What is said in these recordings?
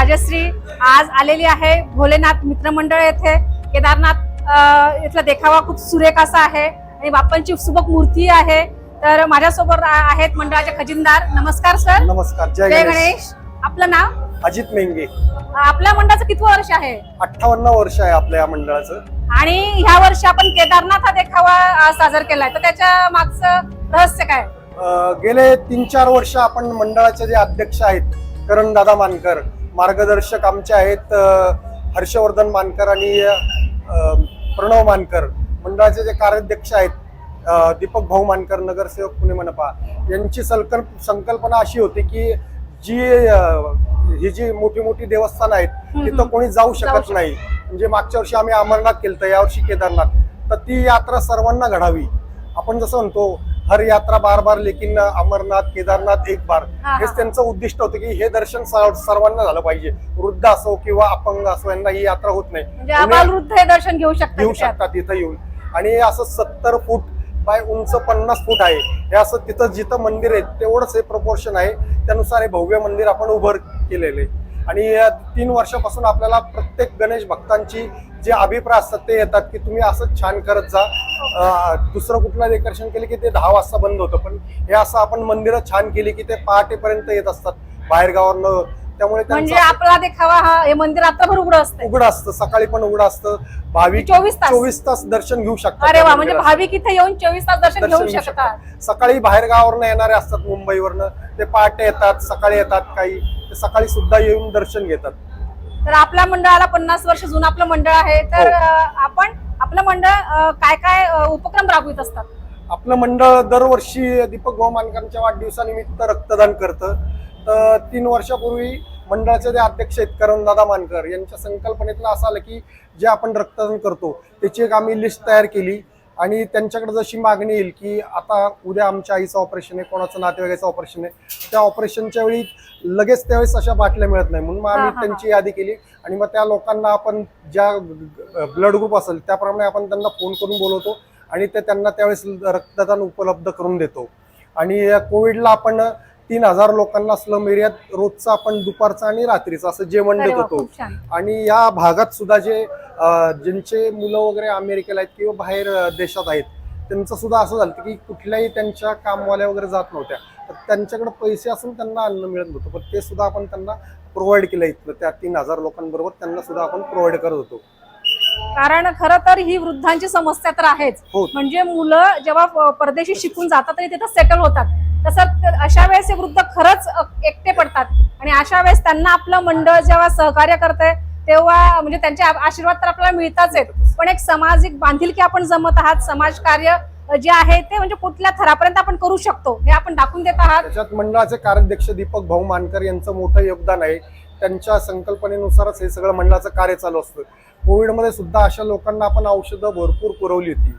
राजश्री आज आलेली आहे. भोलेनाथ मित्रमंडळ येथे. केदारनाथ इथला देखावा खूप सुरेख असा आहे. आणि बाप्पांची सुबक मूर्ती आहे. तर माझ्यासोबत आहेत मंडळाचे खजिनदार. नमस्कार सर नमस्कार. जय गणेश. आपलं नाव? अजित मेंगे. आपल्या मंडळाचं किती वर्ष आहे? अठ्ठावन्न वर्ष आहे आपल्या या मंडळाचं. आणि ह्या वर्षी आपण केदारनाथ हा देखावा अ, सादर केलाय. तर त्याच्या मागचं रहस्य काय? गेले तीन चार वर्ष आपण मंडळाचे जे अध्यक्ष आहेत करण दादा मानकर मार्गदर्शक आमचे आहेत हर्षवर्धन मानकर आणि प्रणव मानकर मंडळाचे जे कार्याध्यक्ष आहेत दीपक भाऊ मानकर नगरसेवक पुणे मनपा यांची सलकल संकल्पना अशी होती की जी ही जी मोठी मोठी देवस्थान आहेत. तिथं कोणी जाऊ शकत. नाही म्हणजे मागच्या वर्षी आम्ही अमरनाथ केलं यावर्षी केदारनाथ तर ती यात्रा सर्वांना घडावी आपण जसं म्हणतो हर यात्रा बार बार लेकिन अमरनाथ केदारनाथ एक बार. हेच. त्यांचं उद्दिष्ट होतं की हे दर्शन सर्व- सर्वांना झालं पाहिजे. वृद्ध असो किंवा अपंग असो यांना ही यात्रा होत नाही. म्हणजे हे दर्शन घेऊ शकतात घेऊ. शकतात तिथं येऊन. आणि असं सत्तर फूट बाय उंच पन्नास फूट आहे. हे असं तिथं जिथं मंदिर आहे तेवढंच हे प्रपोर्शन आहे. त्यानुसार हे भव्य मंदिर आपण उभं केलेलं आहे. आणि या तीन वर्षापासून आपल्याला प्रत्येक गणेश भक्तांची जे अभिप्राय असतात ते येतात की तुम्ही असं छान करत जा. दुसरं कुठलं डेकोरेशन केलं की ते दहा वाजता बंद होतं. पण हे असं आपण मंदिरं छान केली की ते पहाटेपर्यंत येत असतात. बाहेर गावांना त्यामुळे म्हणजे आपला देखावा हा हे मंदिर रात्रभर उघड असते उघड असतं. सकाळी पण उघड असतं. भाविक 24 तास? चोवीस तास दर्शन घेऊ शकतात अरे वा म्हणजे. भाविक इथे येऊन चोवीस तास दर्शन घेऊ शकतात सकाळी बाहेर गावावरनं येणारे असतात मुंबईवरनं. ते पहाटे येतात सकाळी येतात काही. ते सकाळी सुद्धा येऊन दर्शन घेतात. तर आपल्या मंडळाला पन्नास वर्ष जुनं आपलं मंडळ आहे. तर हो. आपण आपलं मंडळ काय काय उपक्रम राबवित असतात? आपलं मंडळ दरवर्षी दीपक भाऊ मानकरांच्या वाढदिवसानिमित्त रक्तदान करतं. तर तीन वर्षापूर्वी मंडळाचे जे अध्यक्ष आहेत करणदादा मानकर यांच्या संकल्पनेतलं असं आलं की जे आपण रक्तदान करतो त्याची एक आम्ही लिस्ट तयार केली. आणि त्यांच्याकडे जशी मागणी येईल की आता उद्या आमच्या आईचं ऑपरेशन आहे कोणाचं नातेवाईकाचं ऑपरेशन आहे त्या ऑपरेशनच्या वेळी लगेच त्यावेळेस अशा बाटल्या मिळत नाही म्हणून मग आम्ही. त्यांची यादी केली आणि मग त्या लोकांना आपण ज्या ब्लड ग्रुप असेल त्याप्रमाणे आपण त्यांना फोन करून बोलवतो आणि ते त्यांना त्यावेळेस रक्तदान उपलब्ध करून देतो आणि कोविडला आपण तीन हजार लोकांना स्लम एरियात रोजचं आपण दुपारचं आणि रात्रीचं असं जेवण देत होतो. आणि या भागात सुद्धा जे ज्यांचे मुलं वगैरे अमेरिकेला आहेत किंवा बाहेर देशात आहेत त्यांचं सुद्धा असं झालं की कुठल्याही त्यांच्या कामवाल्या वगैरे जात नव्हत्या. तर त्यांच्याकडे पैसे असून त्यांना अन्न मिळत नव्हतं. पण ते सुद्धा आपण त्यांना प्रोव्हाइड केलं इथलं त्या तीन हजार लोकांबरोबर त्यांना सुद्धा आपण प्रोव्हाइड करत होतो. कारण खरं तर ही वृद्धांची समस्या तर आहेच. हो. म्हणजे मुलं जेव्हा परदेशी शिकून जातात आणि तिथं सेटल होतात तसं अशा वेळेस हे वृद्ध खरंच एकटे पडतात. आणि अशा वेळेस त्यांना आपलं मंडळ जेव्हा सहकार्य करते तेव्हा म्हणजे त्यांचे आशीर्वाद तर आपल्याला मिळताच आहेत. पण एक सामाजिक बांधिलकी आपण जमत आहात समाजकार्य अ, जे आहे ते म्हणजे कुठल्या थरापर्यंत आपण करू शकतो हे आपण दाखवून देत आहात. त्याच्यात मंडळाचे कार्याध्यक्ष दीपक भाऊ मानकर यांचं मोठं योगदान आहे. त्यांच्या संकल्पनेनुसारच हे सगळं मंडळाचं कार्य चालू असतं. कोविडमध्ये सुद्धा अशा लोकांना आपण औषधं भरपूर पुरवली होती.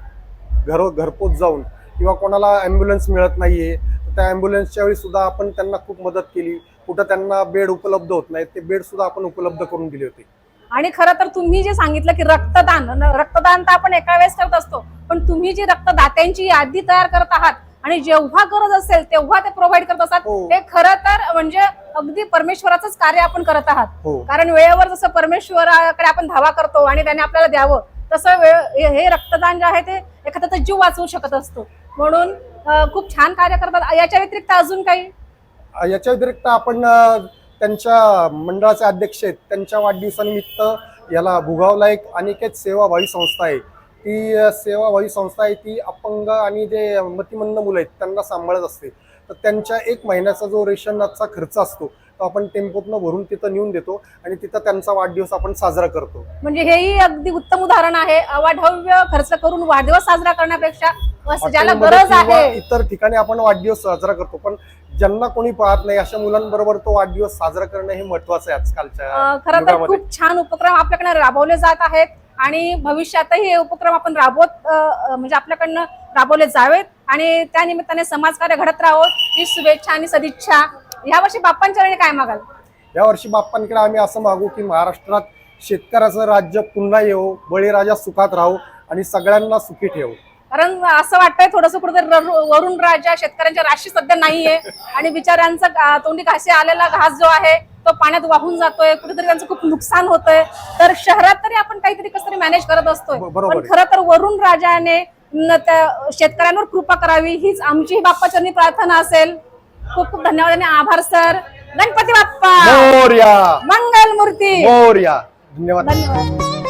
घर घरपोच जाऊन. किंवा कोणाला ॲम्ब्युलन्स मिळत नाही आहे त्या ॲम्ब्युलन्सच्या वेळी सुद्धा आपण त्यांना खूप मदत केली. कुठं त्यांना बेड उपलब्ध होत नाही ते बेड सुद्धा आपण उपलब्ध करून दिले होते. आणि खरं तर तुम्ही जे सांगितलं की रक्तदान न- रक्तदान तर आपण एका वेळेस करत असतो. पण तुम्ही जी रक्तदात्यांची यादी तयार करत आहात आणि जेव्हा गरज असेल तेव्हा ते प्रोव्हाइड करत असतात. हो. हे खरं तर म्हणजे अगदी परमेश्वराचंच कार्य आपण करत आहात. हो. कारण वेळेवर जसं परमेश्वराकडे आपण धावा करतो आणि त्याने आपल्याला द्यावं तसं वेळ हे- हे रक्तदान जे आहे ते एखाद्याचा जीव वाचवू शकत असतो. म्हणून अं, खूप छान कार्य करतात. याच्या व्यतिरिक्त अजून काही? याच्या व्यतिरिक्त आपण अ, त्यांच्या मंडळाचे अध्यक्ष आहेत. त्यांच्या वाढदिवसानिमित्त याला भुगावला एक अनिकेत सेवाभावी संस्था आहे. ती सेवाभावी संस्था आहे ती अपंग आणि जे मतिमंद मुलं आहेत त्यांना सांभाळत असते. तर त्यांच्या एक महिन्याचा जो रेशनचा खर्च असतो तो आपण टेम्पोतनं भरून तिथं नेऊन देतो आणि तिथं त्यांचा वाढदिवस आपण साजरा करतो. म्हणजे हेही अगदी उत्तम उदाहरण आहे. अवाढव्य खर्च करून वाढदिवस साजरा करण्यापेक्षा ज्याला गरज आहे. इतर ठिकाणी आपण वाढदिवस साजरा करतो पण ज्यांना कोणी पाहत नाही अशा मुलांबरोबर तो वाढदिवस साजरा करणं हे महत्वाचं आहे आजकालच्या खरं तर. खूप छान उपक्रम आपल्याकडे राबवले जात आहेत. आणि भविष्यातही हे उपक्रम आपण राबवत म्हणजे आपल्याकडनं राबवले जावेत. आणि त्या निमित्ताने समाजकार्य घडत राहोत ही शुभेच्छा आणि सदिच्छा. यावर्षी बाप्पांच्या वेळी काय मागाल? या वर्षी बाप्पांकडे आम्ही असं मागू की महाराष्ट्रात शेतकऱ्याचं राज्य पुन्हा येऊ बळीराजा सुखात राहू आणि सगळ्यांना सुखी ठेवू. कारण असं वाटतंय थोडस कुठे वरुण राजा शेतकऱ्यांच्या राशी सध्या नाहीये. आणि बिचाऱ्यांचा तोंडी घासे आलेला घास जो आहे तो पाण्यात वाहून जातोय कुठेतरी त्यांचं खूप नुकसान होतंय. तर शहरात तरी आपण काहीतरी कसं तरी मॅनेज करत असतोय. पण. खरं तर वरुण राजाने त्या शेतकऱ्यांवर कृपा करावी हीच आमची बाप्पाचरणी प्रार्थना असेल. खूप खूप धन्यवाद आणि आभार सर. गणपती बाप्पा! मोर्या! मंगल मूर्ती मोर्या! धन्यवाद. धन्यवाद.